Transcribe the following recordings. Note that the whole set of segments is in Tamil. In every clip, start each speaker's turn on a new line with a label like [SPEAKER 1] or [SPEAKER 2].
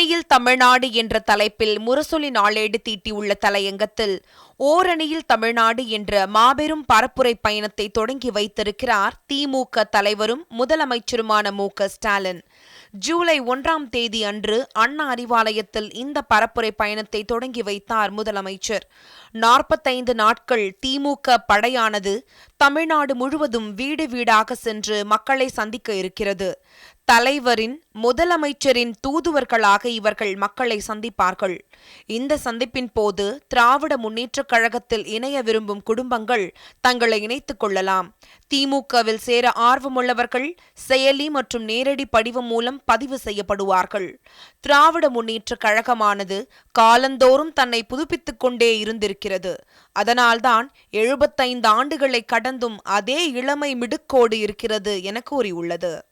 [SPEAKER 1] ஓரணியில் தமிழ்நாடு என்ற தலைப்பில் முரசொலி நாளேடு தீட்டியுள்ள தலையங்கத்தில் ஓரணியில் தமிழ்நாடு என்ற மாபெரும் பரப்புரை பயணத்தை தொடங்கி வைத்திருக்கிறார் திமுக தலைவரும் முதலமைச்சருமான மு ஸ்டாலின். ஜூலை ஒன்றாம் தேதி அன்று அண்ணா அறிவாலயத்தில் இந்த பரப்புரை பயணத்தை தொடங்கி வைத்தார் முதலமைச்சர். நாற்பத்தைந்து நாட்கள் திமுக படையானது தமிழ்நாடு முழுவதும் வீடு வீடாக சென்று மக்களை சந்திக்க இருக்கிறது. தலைவரின் முதலமைச்சரின் தூதுவர்களாக இவர்கள் மக்களை சந்திப்பார்கள். இந்த சந்திப்பின் போது திராவிட முன்னேற்றக் கழகத்தில் இணைய விரும்பும் குடும்பங்கள் தங்களை இணைத்துக் கொள்ளலாம். திமுகவில் சேர ஆர்வமுள்ளவர்கள் செயலி மற்றும் நேரடி படிவம் மூலம் பதிவு செய்யப்படுவார்கள். திராவிட முன்னேற்றக் கழகமானது காலந்தோறும் தன்னை புதுப்பித்துக் கொண்டே இருந்திருக்கிறது. அதனால்தான் எழுபத்தைந்து ஆண்டுகளை கடந்தும் அதே இளமை மிடுக்கோடு இருக்கிறது என கூறியுள்ளது.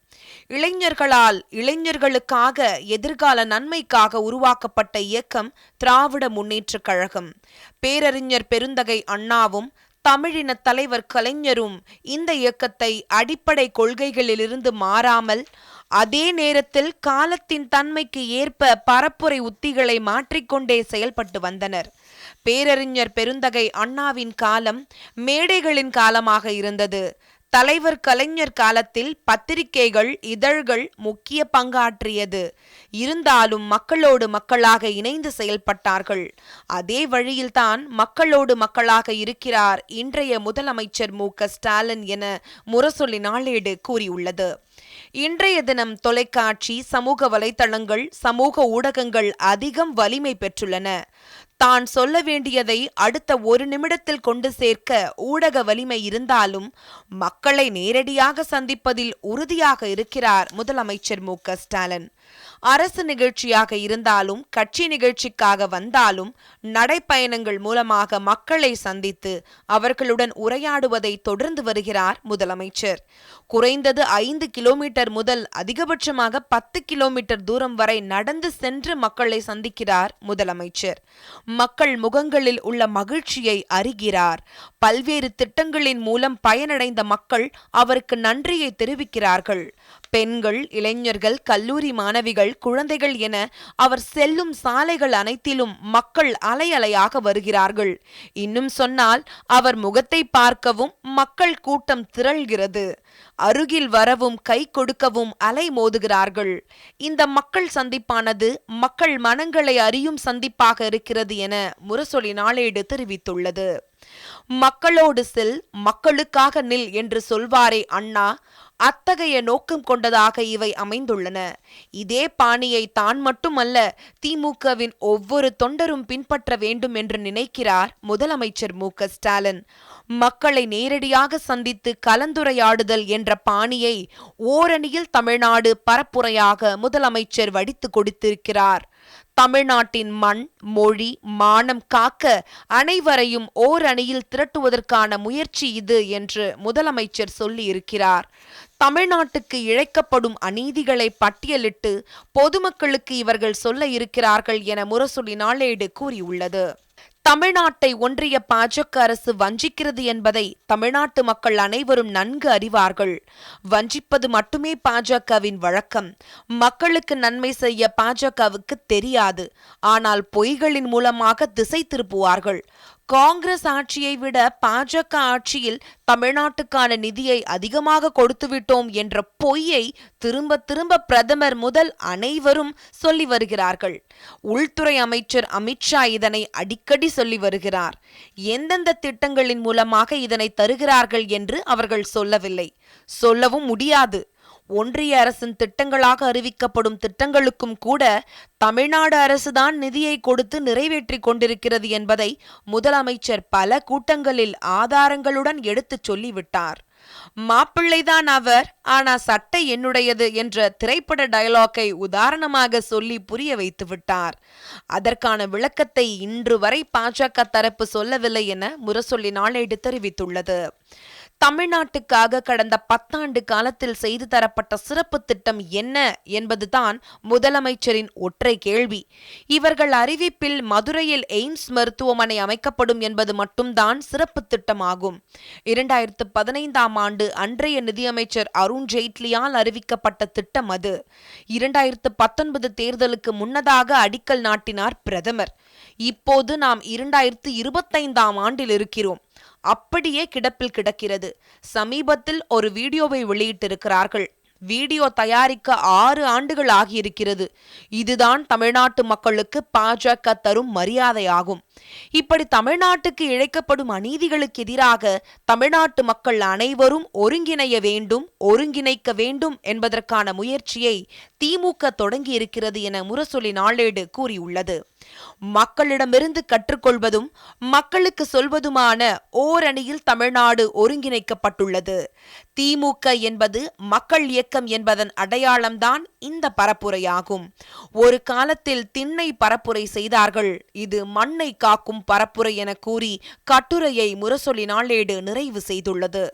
[SPEAKER 1] இளைஞர்களால் இளைஞர்களுக்காக எதிர்கால நன்மைக்காக உருவாக்கப்பட்ட இயக்கம் திராவிட முன்னேற்றக் கழகம். பேரறிஞர் பெருந்தகை அண்ணாவும் தமிழின தலைவர் கலைஞரும் இந்த இயக்கத்தை அடிப்படை கொள்கைகளிலிருந்து மாறாமல் அதே நேரத்தில் காலத்தின் தன்மைக்கு ஏற்ப பரப்புரை உத்திகளை மாற்றிக்கொண்டே செயல்பட்டு வந்தனர். பேரறிஞர் பெருந்தகை அண்ணாவின் காலம் மேடைகளின் காலமாக இருந்தது. தலைவர் கலைஞர் காலத்தில் பத்திரிகைகள் இதழ்கள் முக்கிய பங்காற்றியது. இருந்தாலும் மக்களோடு மக்களாக இணைந்து செயல்பட்டார்கள். அதே வழியில்தான் மக்களோடு மக்களாக இருக்கிறார் இன்றைய முதலமைச்சர் மு. க. ஸ்டாலின் என முரசொலி நாளேடு கூறியுள்ளது. இன்றைய தினம் தொலைக்காட்சி சமூக வலைதளங்கள் சமூக ஊடகங்கள் அதிகம் வலிமை பெற்றுள்ளன. தான் சொல்ல வேண்டியதை அடுத்த ஒரு நிமிடத்தில் கொண்டு சேர்க்க ஊடக வலிமை இருந்தாலும் மக்களை நேரடியாக சந்திப்பதில் உறுதியாக இருக்கிறார் முதலமைச்சர் மு ஸ்டாலின். அரசு நிகழ்ச்சியாக இருந்தாலும் கட்சி நிகழ்ச்சிக்காக வந்தாலும் நடைப்பயணங்கள் மூலமாக மக்களை சந்தித்து அவர்களுடன் உரையாடுவதை தொடர்ந்து வருகிறார் முதலமைச்சர். குறைந்தது ஐந்து கிலோமீட்டர் முதல் அதிகபட்சமாக பத்து கிலோமீட்டர் தூரம் வரை நடந்து சென்று மக்களை சந்திக்கிறார் முதலமைச்சர். மக்கள் முகங்களில் உள்ள மகிழ்ச்சியை அறிகிறார். பல்வேறு திட்டங்களின் மூலம் பயனடைந்த மக்கள் அவருக்கு நன்றியை தெரிவிக்கிறார்கள். பெண்கள் இளைஞர்கள் கல்லூரி மாணவிகள் குழந்தைகள் என அவர் செல்லும் சாலைகள் அனைத்திலும் மக்கள் அலையலையாக வருகிறார்கள். இன்னும் சொன்னால் அவர் முகத்தை பார்க்கவும் மக்கள் கூட்டம் திரள்கிறது. அருகில் வரவும் கை கொடுக்கவும் அலை மோதுகிறார்கள். இந்த மக்கள் சந்திப்பானது மக்கள் மனங்களை அறியும் சந்திப்பாக இருக்கிறது என முரசொலி நாளேடு தெரிவித்துள்ளது. மக்களோடு செல் மக்களுக்காக நில் என்று சொல்வாரே அண்ணா அத்தகைய நோக்கம் கொண்டதாக இவை அமைந்துள்ளன. இதே பாணியை தான் மட்டுமல்ல திமுகவின் ஒவ்வொரு தொண்டரும் பின்பற்ற வேண்டும் என்று நினைக்கிறார் முதலமைச்சர் மு. க. ஸ்டாலின். மக்களை நேரடியாக சந்தித்து கலந்துரையாடுதல் என்ற பாணியை ஓரணியில் தமிழ்நாடு பரப்புரையாக முதலமைச்சர் வடித்து கொடுத்திருக்கிறார். தமிழ்நாட்டின் மண் மொழி மானம் காக்க அனைவரையும் ஓரணியில் திரட்டுவதற்கான முயற்சி இது என்று முதலமைச்சர் சொல்லியிருக்கிறார். தமிழ்நாட்டுக்கு இழைக்கப்படும் அநீதிகளை பட்டியலிட்டு பொதுமக்களுக்கு இவர்கள் சொல்ல இருக்கிறார்கள் என முரசொலி நாளேடு கூறியுள்ளது. தமிழ்நாட்டை ஒன்றிய பாஜக அரசு வஞ்சிக்கிறது என்பதை தமிழ்நாட்டு மக்கள் அனைவரும் நன்கு அறிவார்கள். வஞ்சிப்பது மட்டுமே பாஜகவின் வழக்கம். மக்களுக்கு நன்மை செய்ய பாஜகவுக்கு தெரியாது. ஆனால் பொய்களின் மூலமாக திசை திருப்புவார்கள். காங்கிரஸ் ஆட்சியை விட பாஜக ஆட்சியில் தமிழ்நாட்டுக்கான நிதியை அதிகமாக கொடுத்துவிட்டோம் என்ற பொய்யை திரும்ப திரும்ப பிரதமர் முதல் அனைவரும் சொல்லி வருகிறார்கள். உள்துறை அமைச்சர் அமித்ஷா இதனை அடிக்கடி சொல்லி வருகிறார். எந்தெந்த திட்டங்களின் மூலமாக இதனை தருகிறார்கள் என்று அவர்கள் சொல்லவில்லை. சொல்லவும் முடியாது. ஒன்றிய அரசின் திட்டங்களாக அறிவிக்கப்படும் திட்டங்களுக்கும் கூட தமிழ்நாடு அரசுதான் நிதியை கொடுத்து நிறைவேற்றிக் கொண்டிருக்கிறது என்பதை முதலமைச்சர் பல கூட்டங்களில் ஆதாரங்களுடன் எடுத்துச் சொல்லிவிட்டார். மாப்பிள்ளைதான் அவர் ஆனா சட்டை என்னுடையது என்ற திரைப்பட டயலாக்கை உதாரணமாக சொல்லி புரிய வைத்து விட்டார். அதற்கான விளக்கத்தை இன்று வரை பாஜக தரப்பு சொல்லவில்லை என முரசொல்லி நாளேடு தெரிவித்துள்ளது. தமிழ்நாட்டுக்காக கடந்த பத்தாண்டு காலத்தில் செய்து தரப்பட்ட சிறப்பு திட்டம் என்ன என்பதுதான் முதலமைச்சரின் ஒற்றை கேள்வி. இவர்கள் அறிவிப்பில் மதுரையில் எய்ம்ஸ் மருத்துவமனை அமைக்கப்படும் என்பது மட்டும்தான் சிறப்பு திட்டமாகும். இரண்டாயிரத்து பதினைந்தாம் ஆண்டு அன்றைய நிதியமைச்சர் அருண் ஜேட்லியால் அறிவிக்கப்பட்ட திட்டம் அது. இரண்டாயிரத்து பத்தொன்பது தேர்தலுக்கு முன்னதாக அடிக்கல் நாட்டினார் பிரதமர். இப்போது நாம் இரண்டாயிரத்து இருபத்தைந்தாம் ஆண்டில் இருக்கிறோம். அப்படியே கிடப்பில் கிடக்கிறது. சமீபத்தில் ஒரு வீடியோவை வெளியிட்டிருக்கிறார்கள். வீடியோ தயாரிக்க ஆறு ஆண்டுகள் ஆகியிருக்கிறது. இதுதான் தமிழ்நாட்டு மக்களுக்கு பாஜக தரும் மரியாதையாகும். இப்படி தமிழ்நாட்டுக்கு இழைக்கப்படும் அநீதிகளுக்கு எதிராக தமிழ்நாட்டு மக்கள் அனைவரும் ஒருங்கிணைய வேண்டும் ஒருங்கிணைக்க வேண்டும் என்பதற்கான முயற்சியை திமுக தொடங்கியிருக்கிறது என முரசொலி நாளேடு கூறியுள்ளது. மக்களிடமிருந்து கற்றுக்கொள்வதும் மக்களுக்கு சொல்வதுமான ஓரணியில் தமிழ்நாடு ஒருங்கிணைக்கப்பட்டுள்ளது. திமுக என்பது மக்கள் இயக்கம் என்பதன் அடையாளம்தான் இந்த பரப்புரையாகும். ஒரு காலத்தில் திண்ணை பரப்புரை செய்தார்கள். இது மண்ணை காக்கும் பரப்புரை என கூறி கட்டுரையை முரசொலி நாளேடு நிறைவு செய்துள்ளது.